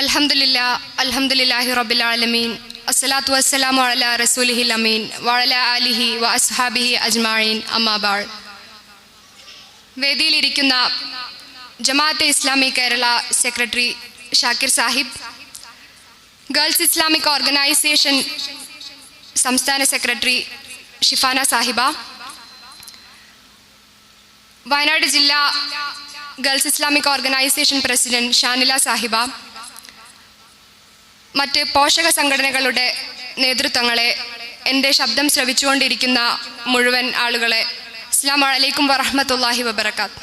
അൽഹംദുലില്ലാ അൽഹംദുലില്ലാഹി റബ്ബിൽ ആലമീൻ. അസ്സലാത്തു വസ്സലാമു അലാ റസൂലിഹി അമീൻ. വഅല ആലിഹി വ അസ്ഹാബിഹി അജ്മാഈൻ. അമ്മാബാൾ വേദിയിലിരിക്കുന്ന Jamaat-e Islami Kerala secretary Shakir Sahib girls Islamic organisation സംസ്ഥാന സെക്രട്ടറി ഷിഫാന സാഹിബ വയനാട് ജില്ലാ girls Islamic organisation president Shanila Sahiba മറ്റ് പോഷക സംഘടനകളുടെ നേതൃത്വങ്ങളെ എന്റെ ശബ്ദം ശ്രവിച്ചുകൊണ്ടിരിക്കുന്ന മുഴുവൻ ആളുകളെ അസ്ലാം വലൈക്കും വറഹമത്തല്ലാഹി വബർക്കാത്ത്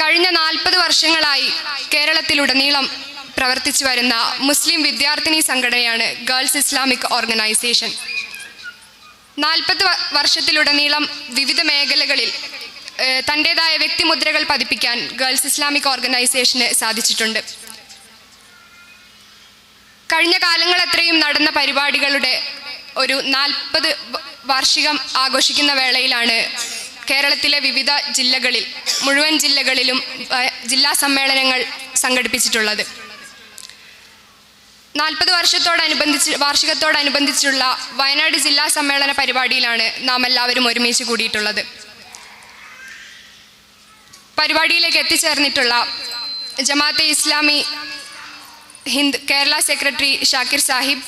കഴിഞ്ഞ നാൽപ്പത് വർഷങ്ങളായി കേരളത്തിലുടനീളം പ്രവർത്തിച്ചു വരുന്ന മുസ്ലിം വിദ്യാർത്ഥിനി സംഘടനയാണ് ഗേൾസ് ഇസ്ലാമിക് ഓർഗനൈസേഷൻ. നാൽപ്പത് വർഷത്തിലുടനീളം വിവിധ മേഖലകളിൽ തന്റെതായ വ്യക്തിമുദ്രകൾ പതിപ്പിക്കാൻ ഗേൾസ് ഇസ്ലാമിക് ഓർഗനൈസേഷന് സാധിച്ചിട്ടുണ്ട്. കഴിഞ്ഞ കാലങ്ങളത്രയും നടന്ന പരിപാടികളുടെ ഒരു നാൽപ്പത് വാർഷികം ആഘോഷിക്കുന്ന വേളയിലാണ് കേരളത്തിലെ വിവിധ ജില്ലകളിൽ മുഴുവൻ ജില്ലകളിലും ജില്ലാ സമ്മേളനങ്ങൾ സംഘടിപ്പിച്ചിട്ടുള്ളത്. നാൽപ്പത് വർഷത്തോടനുബന്ധിച്ച് വാർഷികത്തോടനുബന്ധിച്ചുള്ള വയനാട് ജില്ലാ സമ്മേളന പരിപാടിയിലാണ് നാം എല്ലാവരും ഒരുമിച്ച് കൂടിയിട്ടുള്ളത്. പരിപാടിയിലേക്ക് എത്തിച്ചേർന്നിട്ടുള്ള Jamaat-e Islami Hind Kerala secretary Shakir Sahib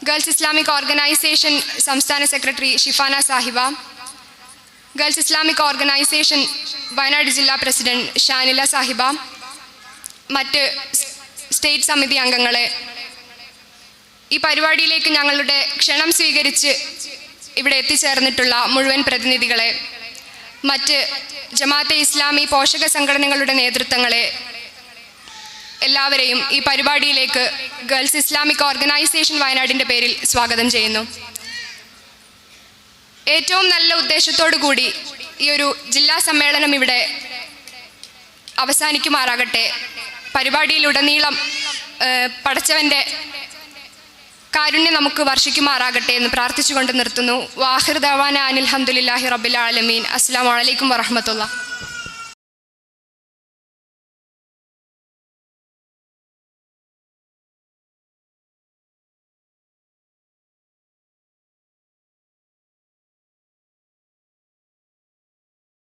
girls Islamic organisation സംസ്ഥാന secretary Shifana Sahiba girls Islamic organisation Wayanad ജില്ലാ പ്രസിഡന്റ് ഷാനില സാഹിബ മറ്റ് സ്റ്റേറ്റ് സമിതി അംഗങ്ങളെ. ഈ പരിപാടിയിലേക്ക് ഞങ്ങളുടെ ക്ഷണം സ്വീകരിച്ച് ഇവിടെ എത്തിച്ചേർന്നിട്ടുള്ള മുഴുവൻ പ്രതിനിധികളെ മറ്റ് ജമാഅത്തെ ഇസ്ലാമി പോഷക സംഘടനകളുടെ നേതൃത്വങ്ങളെ എല്ലാവരെയും ഈ പരിപാടിയിലേക്ക് ഗേൾസ് ഇസ്ലാമിക് ഓർഗനൈസേഷൻ വയനാടിന്റെ പേരിൽ സ്വാഗതം ചെയ്യുന്നു. ഏറ്റവും നല്ല ഉദ്ദേശത്തോടു കൂടി ഈ ഒരു ജില്ലാ സമ്മേളനം ഇവിടെ അവസാനിക്കുമാറാകട്ടെ. പരിപാടിയിലുടനീളം പടച്ചവന്റെ കാരുണ്യം നമുക്ക് വർഷിക്കുമാറാകട്ടെ എന്ന് പ്രാർത്ഥിച്ചുകൊണ്ട് നിർത്തുന്നു. വാഹിർ ദവാന അനിൽ ഹംദുലില്ലാഹി റബ്ബിൽ ആലമീൻ. അസ്സാം വലൈക്കും വറഹമത്തുള്ള